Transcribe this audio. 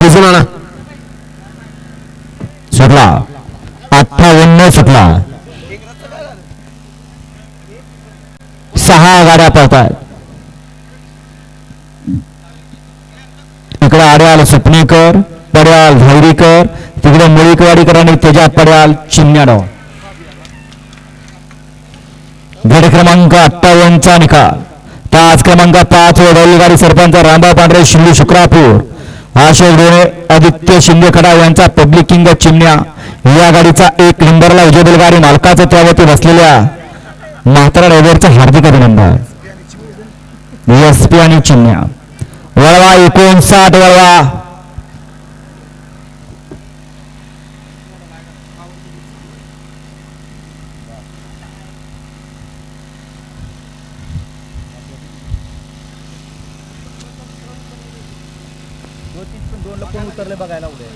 दिसून आणा सुटला. अठ्ठावन्न सुटला. सहा गाड्या पळतात इकडे आड्याल सुपणेकर पड्याल धैरीकर तिकडे मुळीकवाडीकर आणि त्याच्या पड्याल चिन्याडो गट क्रमांक अठ्ठावन्नचा निकाल. तास क्रमांक पाच व बैलगाडी सरपंच रामबा पांढरे शिंदू शुक्रापूर. अशोक डोळे आदित्य शिंदे खडा यांचा पब्लिक किंग चिमण्या. या गाडीचा एक नंबरला विजय बैलगाडी मालकाचं त्यावरती बसलेल्या म्हातारा ड्रायव्हरचा हार्दिक अभिनंदन. एस पी आणि चिमण्या. वळवा एकोणसाठ वळवा. दोन ला कोण उतरले बघायला उद्या.